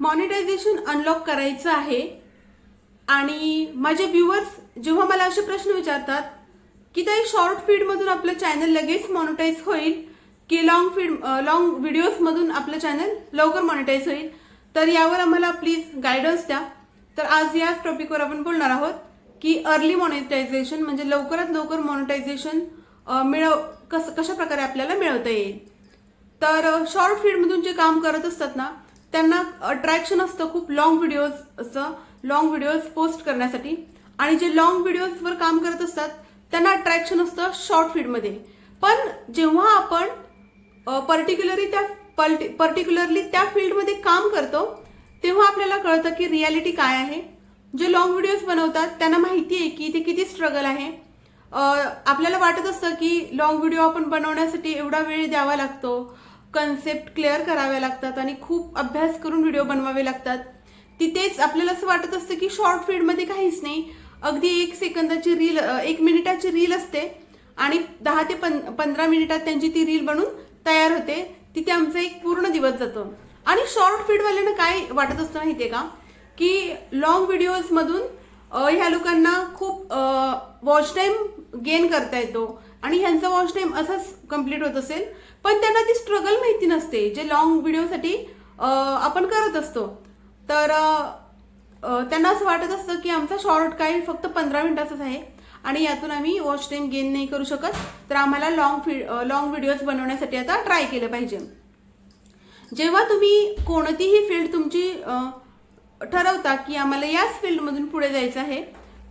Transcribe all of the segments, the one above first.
Monetisation unlock करायचं आहे. आणि माझे व्ह्युअर्स जेव्हा मला असे प्रश्न विचारतात की ते शॉर्ट फीडमधून आपलं चॅनल लगेच मॉनिटाईज होईल? की लॉंग फीड लॉंग व्हिडिओजमधून आपलं चॅनल लवकर मॉनिटाईज होईल? तर यावर आम्हाला प्लीज गायडन्स द्या. तर आज याच टॉपिकवर आपण बोलणार आहोत की अर्ली मॉनिटायझेशन म्हणजे लवकरात लवकर मॉनिटायझेशन मिळव कसं कशा प्रकारे आपल्याला मिळवता येईल? तर शॉर्ट फीडमधून जे काम करत असतात ना त्यांना अट्रॅक्शन असतं खूप लॉंग व्हिडिओजचं लॉंग व्हिडिओज पोस्ट करण्यासाठी. आणि जे लॉंग व्हिडिओजवर काम करत असतात त्यांना अट्रॅक्शन असतं शॉर्ट फीडमध्ये पण जेव्हा आपण पर्टिक्युलरली त्या पर्टिक्युलरली त्या फील्डमध्ये काम करतो तेव्हा आपल्याला कळतं की रियालिटी काय आहे. जे लॉंग व्हिडिओज बनवतात त्यांना माहिती आहे की ते किती स्ट्रगल आहे. आपल्याला वाटत असतं की लॉंग व्हिडिओ आपण बनवण्यासाठी एवढा वेळ द्यावा लागतो. कन्सेप्ट क्लिअर कराव्या लागतात आणि खूप अभ्यास करून व्हिडिओ बनवावे लागतात. तिथेच आपल्याला असं वाटत असतं की शॉर्ट फीडमध्ये काहीच नाही. अगदी एक सेकंदाची रील एक मिनिटाची रील असते आणि दहा ते पं पंधरा मिनिटात त्यांची ती रील बनून तयार होते. तिथे आमचा एक पूर्ण दिवस जातो. आणि शॉर्ट फीडवाल्यांना काय वाटत असतं माहिती आहे का की लॉंग व्हिडिओजमधून ह्या लोकांना खूप वॉच टाईम गेन करता येतो. आणि ह्यांचा वॉच टाईम असाच कंप्लीट होत असेल. पण त्यांना ती स्ट्रगल माहिती नसते. जे लॉंग व्हिडिओसाठी आपण करत असतो. तर त्यांना असं वाटत असतं की आमचा शॉर्ट काही फक्त पंधरा मिनिटाचाच आहे आणि यातून आम्ही वॉच टाईम गेन नाही करू शकत. तर आम्हाला लॉंग फि लॉंग व्हिडिओज बनवण्यासाठी आता ट्राय केलं पाहिजे. जेव्हा तुम्ही कोणतीही फील्ड तुमची ठरवता की आम्हाला याच फील्डमधून पुढे जायचं आहे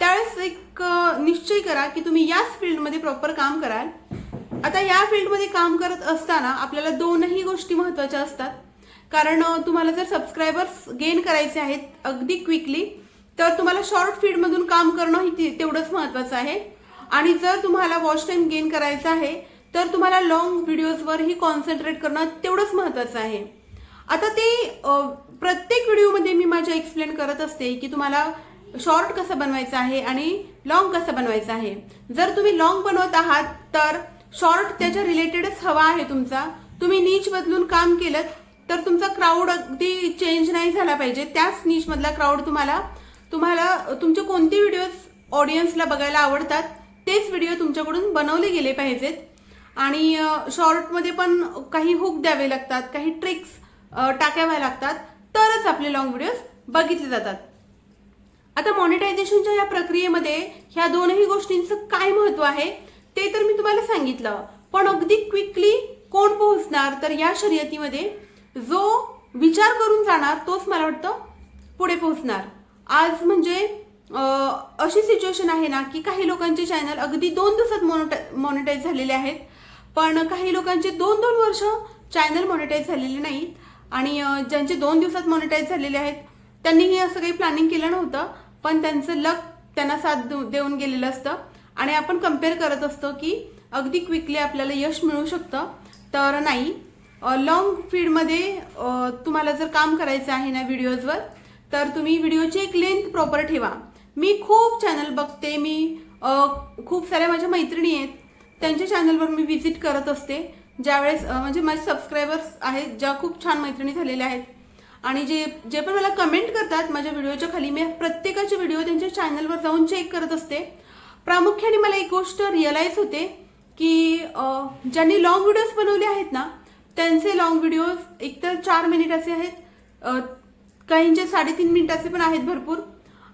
त्यावेळेस एक निश्चय करा की तुम्ही याच फील्डमध्ये प्रॉपर काम कराल. आता या फील्डमध्ये काम करत असताना आपल्याला दोनही गोष्टी महत्त्वाच्या असतात. कारण तुम्हाला जर सबस्क्रायबर्स गेन करायचे आहेत अगदी क्विकली तर तुम्हाला शॉर्ट फीडमधून काम करणं ही तेवढंच महत्त्वाचं आहे. आणि जर तुम्हाला वॉच टाईम गेन करायचा आहे तर तुम्हाला लॉंग व्हिडिओजवरही कॉन्सन्ट्रेट करणं तेवढंच महत्त्वाचं आहे. आता ते प्रत्येक व्हिडिओमध्ये मी माझ्या एक्सप्लेन करत असते की तुम्हाला शॉर्ट कसं बनवायचं आहे आणि लॉंग कसं बनवायचं आहे. जर तुम्ही लॉंग बनवत आहात तर शॉर्ट त्याच्या रिलेटेडच हवा आहे तुमचा. तुम्ही नीच बदलून काम केलं तर तुमचा क्राऊड अगदी चेंज नाही झाला पाहिजे. त्याच नीच मधला क्राऊड तुम्हाला तुम्हाला तुमचे कोणते व्हिडिओज ऑडियन्सला बघायला आवडतात तेच व्हिडिओ तुमच्याकडून बनवले गेले पाहिजेत. आणि शॉर्टमध्ये पण काही हुक द्यावे लागतात काही ट्रिक्स टाकाव्या लागतात. तरच आपले लॉंग व्हिडिओज बघितले जातात. आता मॉनिटायझेशनच्या या प्रक्रियेमध्ये ह्या दोनही गोष्टींचं काय महत्त्व आहे? ते तर मी तुम्हाला सांगितलं. पण अगदी क्विकली कोण पोहोचणार? तर या शर्यतीमध्ये जो विचार करून जाणार तोच मला वाटतं पुढे पोहोचणार. आज म्हणजे अशी सिच्युएशन आहे ना की काही लोकांचे चॅनल अगदी दोन दिवसात मोनोटा मॉनिटाईज झालेले आहेत. पण काही लोकांचे दोन दोन वर्ष चॅनल मॉनिटाईज झालेले नाहीत. आणि ज्यांचे दोन दिवसात मॉनिटाईज झालेले आहेत त्यांनीही असं काही प्लॅनिंग केलं नव्हतं. पण त्यांचं लक त्यांना साथ देऊ- देऊन गेलेलं असतं. आणि आपण कंपेअर करत असतो की अगदी क्विकली आपल्याला यश मिळू शकतं. तर नाही लॉंग फीडमध्ये तुम्हाला जर काम करायचं आहे ना व्हिडिओजवर तर तुम्ही व्हिडिओची एक लेंथ प्रॉपर ठेवा. मी खूप चॅनल बघते मी खूप साऱ्या माझ्या मैत्रिणी आहेत त्यांच्या चॅनलवर मी व्हिजिट करत असते. ज्यावेळेस म्हणजे माझे सबस्क्रायबर्स आहेत ज्या खूप छान मैत्रिणी झालेल्या आहेत. आणि जे जे पण मला कमेंट करतात माझ्या व्हिडिओच्या खाली मी प्रत्येकाचे व्हिडिओ त्यांच्या चॅनलवर जाऊन चेक करत असते. प्रामुख्याने मला एक गोष्ट रिअलाईज होते की ज्यांनी लॉंग व्हिडिओज बनवले आहेत ना त्यांचे लॉंग व्हिडिओज एकतर चार मिनिटाचे आहेत काहींचे साडेतीन मिनिटाचे पण आहेत भरपूर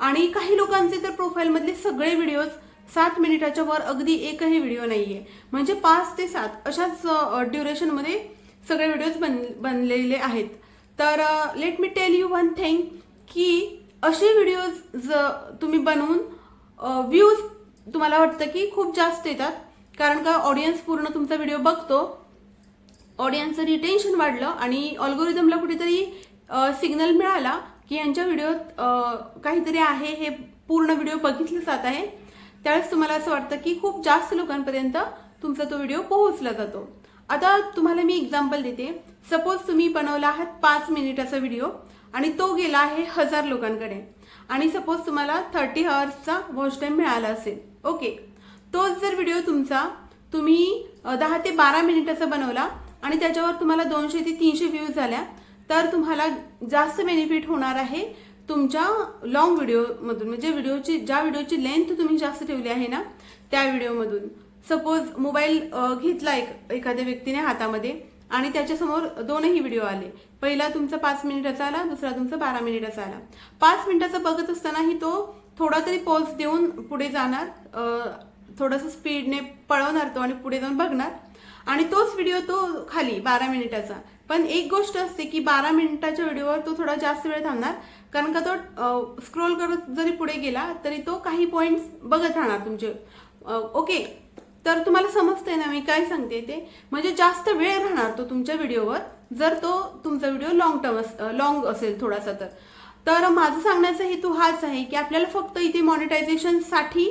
आणि काही लोकांचे तर प्रोफाईलमधले सगळे व्हिडिओज सात मिनिटाच्या वर अगदी एकही व्हिडिओ नाहीये. म्हणजे पाच ते सात अशाच ड्युरेशनमध्ये सगळे व्हिडिओज बन बनलेले आहेत. तर let me tell you one thing की असे व्हिडिओज ज तुम्ही बनवून व्ह्यूज तुम्हाला वाटतं की खूप जास्त येतात? कारण का ऑडियन्स पूर्ण तुमचा व्हिडिओ बघतो. ऑडियन्सचं रिटेन्शन वाढलं आणि ऑल्गोरिदमला कुठेतरी सिग्नल मिळाला की यांच्या व्हिडिओत काहीतरी आहे हे पूर्ण व्हिडिओ बघितलं जात आहे. त्यावेळेस तुम्हाला असं वाटतं की खूप जास्त लोकांपर्यंत तुमचा तो व्हिडिओ पोहोचला जातो. आता तुम्हाला मी एक्झाम्पल देते. सपोज तुम्ही बनवला आहात पाच मिनिटाचा व्हिडिओ आणि तो गेला आहे हजार लोकांकडे. आणि सपोज तुम्हाला थर्टी हवर्सचा वॉच टाईम मिळाला असेल. ओके. तोच जर व्हिडिओ तुमचा तुम्ही दहा ते बारा मिनिटाचा बनवला आणि त्याच्यावर तुम्हाला दोनशे ते तीनशे व्ह्यूज झाल्या तर तुम्हाला जास्त बेनिफिट होणार आहे तुमच्या लॉंग व्हिडिओमधून म्हणजे व्हिडिओची ज्या व्हिडिओची लेंथ तुम्ही जास्त ठेवली आहे ना त्या व्हिडिओमधून सपोज मोबाईल घेतला एक एखाद्या व्यक्तीने हातामध्ये आणि त्याच्यासमोर दोनही व्हिडिओ आले. पहिला तुमचा पाच मिनिटाचा आला दुसरा तुमचा बारा मिनिटाचा आला. पाच मिनिटाचा बघत असतानाही तो थोडा तरी पोज देऊन पुढे जाणार. थोडंसं स्पीडने पळवणार तो आणि पुढे जाऊन बघणार. आणि तोच व्हिडिओ तो खाली बारा मिनिटाचा. पण एक गोष्ट असते की बारा मिनिटाच्या व्हिडिओवर तो थोडा जास्त वेळ थांबणार. कारण का तो स्क्रोल करत जरी पुढे गेला तरी तो काही पॉईंट्स बघत राहणार तुमचे. ओके तर तुम्हाला समजतंय ना मी काय सांगते ते? म्हणजे जास्त वेळ राहणार तो तुमच्या व्हिडिओवर जर तो तुमचा व्हिडिओ लॉंग टर्म लॉंग असेल थोडासा तर. तर माझं सांगण्याचा हेतू हाच आहे की आपल्याला फक्त इथे मॉनिटायझेशनसाठी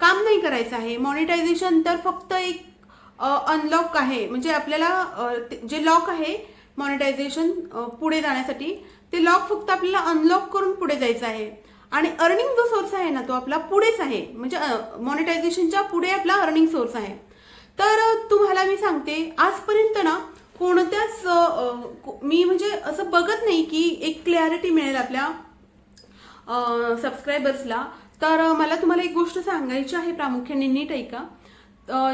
काम नाही करायचं आहे. मॉनिटायझेशन तर फक्त एक अनलॉक आहे. म्हणजे आपल्याला ते- जे लॉक आहे मॉनिटायझेशन पुढे जाण्यासाठी ते लॉक फक्त आपल्याला अनलॉक करून पुढे जायचं आहे. आणि अर्निंग जो सोर्स आहे ना तो आपला पुढेच आहे. म्हणजे मॉनिटायझेशनच्या पुढे आपला अर्निंग सोर्स आहे. तर तुम्हाला मी सांगते आजपर्यंत ना कोणत्याच मी म्हणजे असं बघत नाही की एक क्लॅरिटी मिळेल आपल्या सबस्क्रायबर्सला तर मला तुम्हाला एक गोष्ट सांगायची आहे प्रामुख्याने नीट ऐका.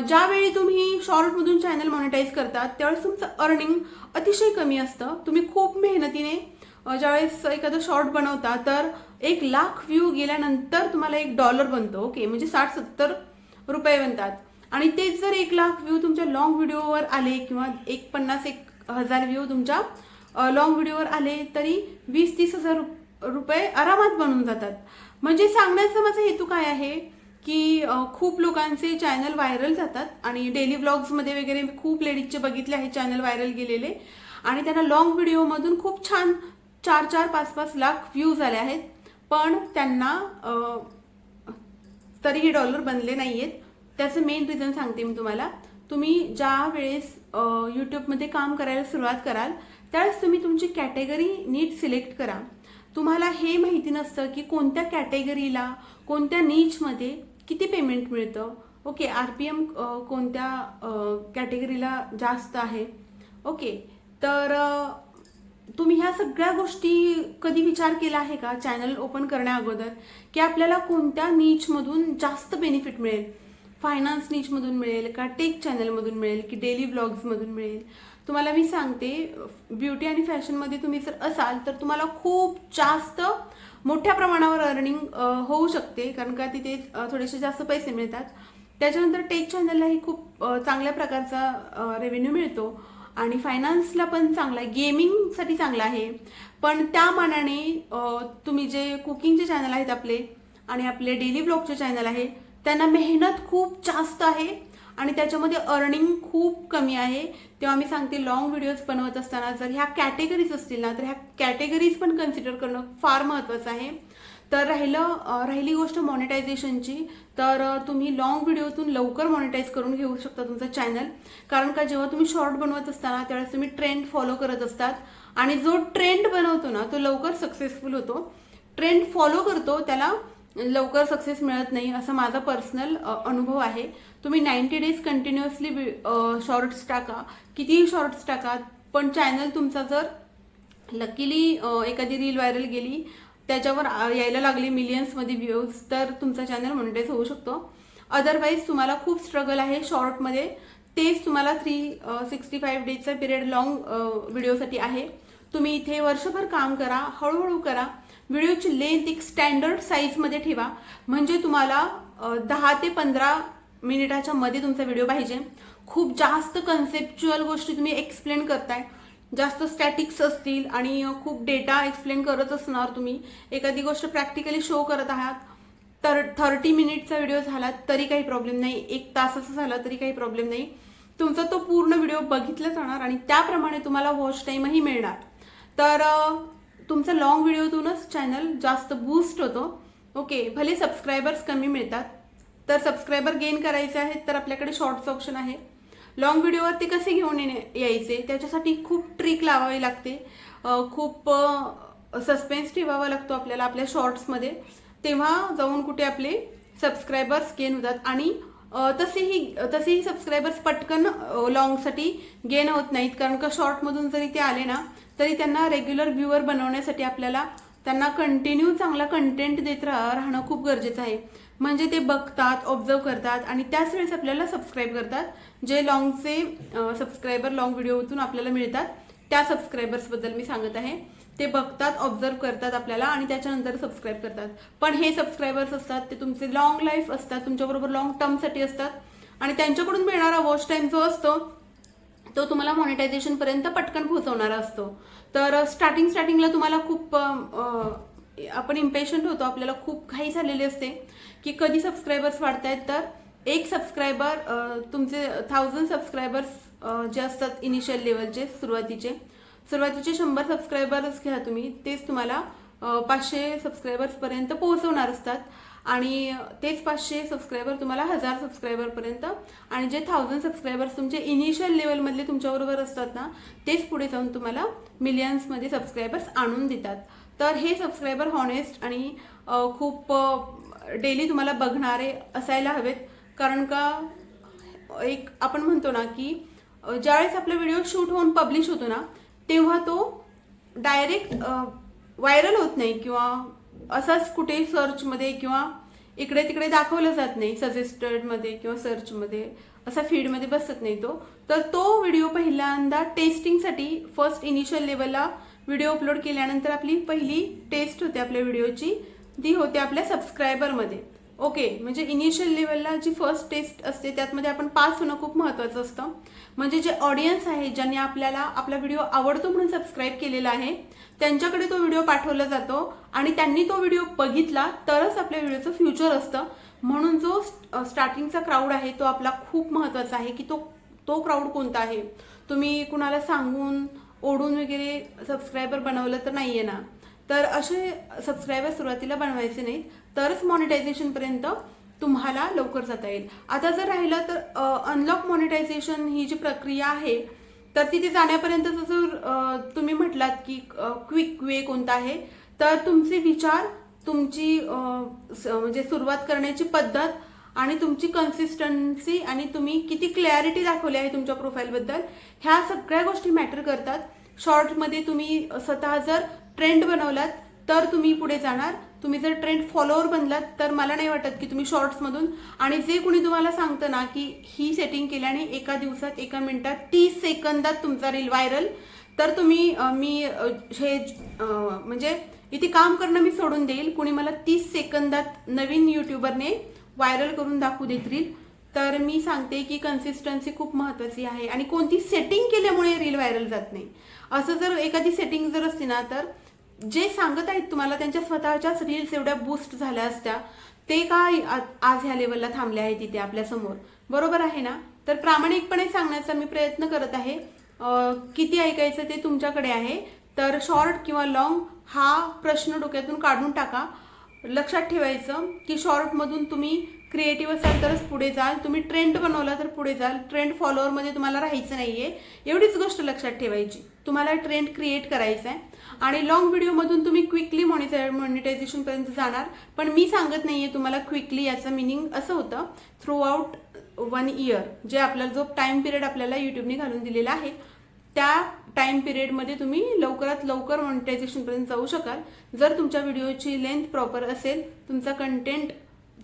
ज्यावेळी तुम्ही शॉर्टमधून चॅनल मॉनिटाईज करतात त्यावेळेस तुमचं अर्निंग अतिशय कमी असतं. तुम्ही खूप मेहनतीने ज्यावेळेस एखादं शॉर्ट बनवता तर एक लाख व्ह्यू गेल्यानंतर तुम्हाला एक डॉलर बनतो ओके म्हणजे साठ सत्तर रुपये बनतात. आणि तेच जर एक लाख व्ह्यू तुमच्या लॉंग व्हिडिओवर आले किंवा एक पन्नास एक हजार व्ह्यू तुमच्या लॉंग व्हिडिओवर आले तरी वीस तीस हजार रु- रुपये आरामात बनून जातात. म्हणजे सांगण्याचा माझा हेतू काय आहे की खूप लोकांचे चॅनल व्हायरल जातात आणि डेली व्लॉग्समध्ये वगैरे मी खूप लेडीजचे बघितले आहे चॅनल व्हायरल गेलेले आणि त्यांना लॉंग व्हिडिओमधून खूप छान चार चार पाच पाच लाख व्ह्यूज आले आहेत. पण त्यांना तरीही डॉलर बनले नाही आहेत त्याचं मेन रिझन सांगते मी तुम्हाला. तुम्ही ज्या वेळेस यूट्यूबमध्ये काम करायला सुरुवात कराल त्यावेळेस तुम्ही तुमची कॅटेगरी नीट सिलेक्ट करा. तुम्हाला हे माहिती नसतं की कोणत्या कॅटेगरीला कोणत्या नीचमध्ये किती पेमेंट मिळतं. ओके आर पी एम कोणत्या कॅटेगरीला जास्त आहे. ओके तर तुम्ही ह्या सगळ्या गोष्टी कधी विचार केला आहे का? चॅनल ओपन करण्या अगोदर? की आपल्याला कोणत्या नीचमधून जास्त बेनिफिट मिळेल? फायनान्स नीचमधून मिळेल का टेक चॅनलमधून मिळेल की डेली व्लॉग्समधून मिळेल? तुम्हाला मी सांगते ब्युटी आणि फॅशनमध्ये तुम्ही जर असाल तर तुम्हाला खूप जास्त मोठ्या प्रमाणावर अर्निंग होऊ शकते. कारण का तिथे थोडेसे जास्त पैसे मिळतात. त्याच्यानंतर टेक चॅनललाही खूप चांगल्या प्रकारचा रेव्हेन्यू मिळतो. आणि फायनान्सला पण चांगला आहे. गेमिंगसाठी चांगला आहे. पण त्या मानाने तुम्ही जे कुकिंगचे चॅनल आहेत आपले आणि आपले डेली ब्लॉगचे चॅनल आहे त्यांना मेहनत खूप जास्त आहे आणि त्याच्यामध्ये अर्निंग खूप कमी आहे. तेव्हा मी सांगते लॉंग व्हिडिओज बनवत असताना जर ह्या कॅटेगरीज असतील ना तर ह्या कॅटेगरीज पण कन्सिडर करणं फार महत्त्वाचं आहे. तर राहिलं राहिली गोष्ट मॉनिटायझेशनची तर तुम्ही लॉंग व्हिडिओतून लवकर मॉनिटाईज करून घेऊ शकता तुमचं चॅनल कारण का जेव्हा तुम्ही शॉर्ट बनवत असताना त्यावेळेस तुम्ही ट्रेंड फॉलो करत असतात. आणि जो ट्रेंड बनवतो ना तो लवकर सक्सेसफुल होतो. ट्रेंड फॉलो करतो त्याला लवकर सक्सेस मिळत नाही असा माझा पर्सनल अनुभव आहे. तुम्ही नाईन्टी डेज कंटिन्युअसली शॉर्ट्स टाका. कितीही शॉर्ट्स टाका पण चॅनल तुमचा जर लकीली एखादी रील व्हायरल गेली त्याच्यावर यायला लागले मिलियन्समध्ये व्ह्यूज तर तुमचा चॅनल मॉनिटाईज होऊ शकतो. अदरवाईज तुम्हाला खूप स्ट्रगल आहे शॉर्टमध्ये तेच तुम्हाला थ्री सिक्स्टी फाईव्ह डेजचा पिरियड लॉंग व्हिडिओसाठी आहे. तुम्ही इथे वर्षभर काम करा हळूहळू करा. व्हिडिओची लेंथ एक स्टँडर्ड साईजमध्ये ठेवा. म्हणजे तुम्हाला दहा ते पंधरा मिनिटाच्या मध्ये तुमचा व्हिडिओ पाहिजे. खूप जास्त कन्सेप्च्युअल गोष्टी तुम्ही एक्सप्लेन करताय. जास्त स्टॅटिक्स असतील आणि खूप डेटा एक्सप्लेन करत असणार तुम्ही. एखादी गोष्ट प्रॅक्टिकली शो करत आहात तर थर्टी मिनिटचा व्हिडिओ झाला तरी काही प्रॉब्लेम नाही. एक तासाचा झाला तरी काही प्रॉब्लेम नाही. तुमचा तो पूर्ण व्हिडिओ बघितला जाणार आणि त्याप्रमाणे तुम्हाला वॉच टाईमही मिळणार. तर तुमचा लॉंग व्हिडिओतूनच चॅनल जास्त बूस्ट होतो. ओके भले सबस्क्रायबर्स कमी मिळतात. तर सबस्क्रायबर गेन करायचे आहेत तर आपल्याकडे शॉर्ट्स ऑप्शन आहे. लॉंग व्हिडिओवरती कसे घेऊन येणे यायचे त्याच्यासाठी खूप ट्रिक लावावी लागते. खूप सस्पेन्स ठेवावा लागतो आपल्याला आपल्या शॉर्ट्समध्ये तेव्हा जाऊन कुठे आपले सबस्क्रायबर्स गेन होतात. आणि तसेही तसेही सबस्क्रायबर्स पटकन लॉंगसाठी गेन होत नाहीत. कारण का शॉर्टमधून जरी ते आले ना तरी त्यांना रेग्युलर व्ह्युअर बनवण्यासाठी आपल्याला त्यांना कंटिन्यू चांगला कंटेंट देत राह राहणं खूप गरजेचं आहे. म्हणजे ते बघतात ऑब्झर्व करतात आणि त्याच वेळेस आपल्याला सबस्क्राईब करतात. जे लॉंगचे सबस्क्रायबर लॉंग व्हिडिओतून आपल्याला मिळतात त्या सबस्क्रायबर्सबद्दल मी सांगत आहे. ते बघतात ऑब्झर्व करतात आपल्याला आणि त्याच्यानंतर सबस्क्राईब करतात. पण हे सबस्क्रायबर्स असतात ते तुमचे लॉंग लाईफ असतात तुमच्याबरोबर लॉंग टर्मसाठी असतात आणि त्यांच्याकडून मिळणारा वॉच टाईम जो असतो तो तुम्हाला मॉनिटायझेशनपर्यंत पटकन पोहोचवणारा असतो. तर स्टार्टिंग स्टार्टिंगला तुम्हाला खूप आपण इम्पेशंट होतो आपल्याला खूप घाई झालेली असते की कधी सबस्क्रायबर्स वाढतायत तर एक सबस्क्रायबर तुमचे थाउजंड सबस्क्रायबर्स जे असतात इनिशियल लेवलचे सुरुवातीचे सुरुवातीचे शंभर सबस्क्रायबर्स घ्या तुम्ही तेच तुम्हाला पाचशे सबस्क्रायबर्सपर्यंत पोहोचवणार असतात. आणि तेच पाचशे सबस्क्रायबर तुम्हाला हजार सबस्क्रायबरपर्यंत आणि जे थाउजंड सबस्क्रायबर्स तुमचे इनिशियल लेवलमधले तुमच्याबरोबर असतात ना तेच पुढे जाऊन तुम्हाला मिलियन्समध्ये सबस्क्रायबर्स आणून देतात. तर हे सबस्क्रायबर हॉनेस्ट आणि खूप डेली तुम्हाला बघणारे असायला हवेत. कारण का एक आपण म्हणतो ना की ज्यावेळेस आपला व्हिडिओ शूट होऊन पब्लिश होतो ना तेव्हा तो डायरेक्ट व्हायरल होत नाही किंवा असाच कुठे सर्चमध्ये किंवा इकडे तिकडे दाखवलं जात नाही सजेस्टेडमध्ये किंवा सर्चमध्ये असा फीडमध्ये बसत नाही तो. तर तो व्हिडिओ पहिल्यांदा टेस्टिंगसाठी फर्स्ट इनिशियल लेवलला व्हिडिओ अपलोड केल्यानंतर आपली पहिली टेस्ट होते आपल्या व्हिडिओची ती होते आपल्या सबस्क्रायबरमध्ये ओके म्हणजे इनिशियल लेवलला जी फर्स्ट टेस्ट असते त्यातमध्ये आपण पास होणं खूप महत्त्वाचं असतं. म्हणजे जे ऑडियन्स आहे ज्यांनी आपल्याला आपला व्हिडिओ आवडतो म्हणून सबस्क्राईब केलेला आहे त्यांच्याकडे तो व्हिडिओ पाठवला जातो आणि त्यांनी तो व्हिडिओ बघितला तरच आपल्या व्हिडिओचं फ्युचर असतं. म्हणून जो स्टार्टिंगचा क्राऊड आहे तो आपला खूप महत्त्वाचा आहे की तो तो क्राऊड कोणता आहे? तुम्ही कुणाला सांगून ओढून वगैरे सबस्क्रायबर बनवलं तर नाही आहे ना? तर असे सबस्क्रायबर सुरुवातीला बनवायचे नाहीत तरच मॉनिटायझेशनपर्यंत तुम्हाला लवकर जाता येईल. आता जर राहिलं तर अनलॉक मॉनिटायझेशन ही जी प्रक्रिया आहे तर तिथे जाण्यापर्यंत जसं तुम्ही म्हटलात की क्विक वे कोणता आहे तर तुमचे विचार तुमची स- म्हणजे सुरुवात करण्याची पद्धत आणि तुमची कन्सिस्टन्सी आणि तुम्ही किती क्लॅरिटी दाखवली आहे तुमच्या प्रोफाईलबद्दल ह्या सगळ्या गोष्टी मॅटर करतात. शॉर्टमध्ये तुम्ही स्वतः जर ट्रेंड बनवलात तर तुम्ही पुढे जाणार. तुम्ही जर ट्रेंड फॉलोअर बनलात तर मला नाही वाटत की तुम्ही शॉर्ट्समधून. आणि जे कुणी तुम्हाला सांगतं ना की ही सेटिंग केल्याने एका दिवसात एका मिनिटात तीस सेकंदात तुमचा रील व्हायरल तर तुम्ही मी हे म्हणजे इथे काम करणं मी सोडून देईल. कुणी मला तीस सेकंदात नवीन युट्यूबरने व्हायरल करून दाखवू देत रील. तर मी सांगते की कन्सिस्टन्सी खूप महत्वाची आहे. आणि कोणती सेटिंग केल्यामुळे रील व्हायरल जात नाही. असं जर एखादी सेटिंग जर असते ना तर जे सांगत आहेत तुम्हाला त्यांच्या स्वतःच्याच रील्स एवढ्या बूस्ट झाल्या असत्या ते का आज ह्या लेवलला थांबले आहेत तिथे आपल्यासमोर. बरोबर आहे ना? तर प्रामाणिकपणे सांगण्याचा मी प्रयत्न करत आहे. किती ऐकायचं ते तुमच्याकडे आहे. तर शॉर्ट किंवा लॉंग हा प्रश्न डोक्यातून काढून टाका. लक्षात ठेवायचं की शॉर्टमधून तुम्ही क्रिएटिव्ह असाल तरच पुढे जाल. तुम्ही ट्रेंड बनवला तर पुढे जाल. ट्रेंड फॉलोअरमध्ये तुम्हाला राहायचं नाही आहे एवढीच गोष्ट लक्षात ठेवायची. तुम्हाला ट्रेंड क्रिएट करायचा आहे आणि लॉंग व्हिडिओमधून तुम्ही क्विकली मॉनिटाय मॉनिटायझेशनपर्यंत जाणार. पण मी सांगत नाही आहे तुम्हाला क्विकली याचं मिनिंग असं होतं. थ्रू आउट वन इयर जे आपल्याला जो टाइम पिरियड आपल्याला यूट्यूबने घालून दिलेला आहे त्या टाइम पिरियडमध्ये तुम्ही लवकरात लवकर मॉनिटायझेशनपर्यंत जाऊ शकाल. जर तुमच्या व्हिडिओची लेंथ प्रॉपर असेल तुमचा कंटेंट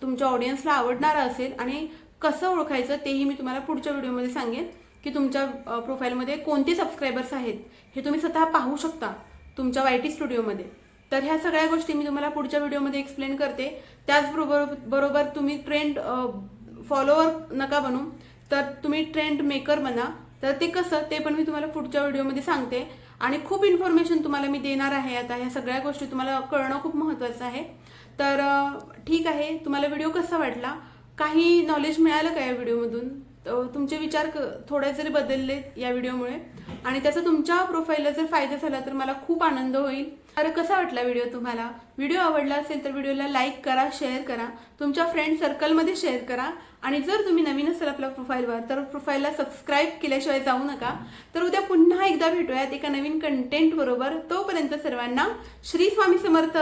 तुमच्या ऑडियन्सला आवडणारं असेल आणि कसं ओळखायचं तेही मी तुम्हाला पुढच्या व्हिडिओमध्ये सांगेन की तुमच्या प्रोफाईलमध्ये कोणते सबस्क्रायबर्स आहेत हे तुम्ही स्वतः पाहू शकता तुमच्या वाय टी स्टुडिओमध्ये तर ह्या सगळ्या गोष्टी मी तुम्हाला पुढच्या व्हिडिओमध्ये एक्सप्लेन करते. त्याचबरोबर बरोबर तुम्ही ट्रेंड फॉलोअर नका बनू. तर तुम्ही ट्रेंड मेकर बना. तर ते कसं ते पण मी तुम्हाला पुढच्या व्हिडिओमध्ये सांगते. आणि खूप इन्फॉर्मेशन तुम्हाला मी देणार आहे. आता ह्या सगळ्या गोष्टी तुम्हाला कळणं खूप महत्त्वाचं आहे. तर ठीक आहे. तुम्हाला व्हिडिओ कसा वाटला? काही नॉलेज मिळालं का या व्हिडिओमधून? तुमचे विचार क- थोडे जरी बदलले या व्हिडिओमुळे. आणि त्याचा तुमच्या प्रोफाईलला जर फायदा झाला तर मला खूप आनंद होईल. तर कसा वाटला व्हिडिओ तुम्हाला? व्हिडिओ आवडला असेल तर व्हिडिओला लाईक करा शेअर करा. तुमच्या फ्रेंड सर्कलमध्ये शेअर करा. आणि जर तुम्ही नवीन असाल आपल्या प्रोफाईलवर तर प्रोफाईलला सबस्क्राईब केल्याशिवाय जाऊ नका. तर उद्या पुन्हा एकदा भेटूयात एका नवीन कंटेंट बरोबर. तोपर्यंत सर्वांना श्री स्वामी समर्थ.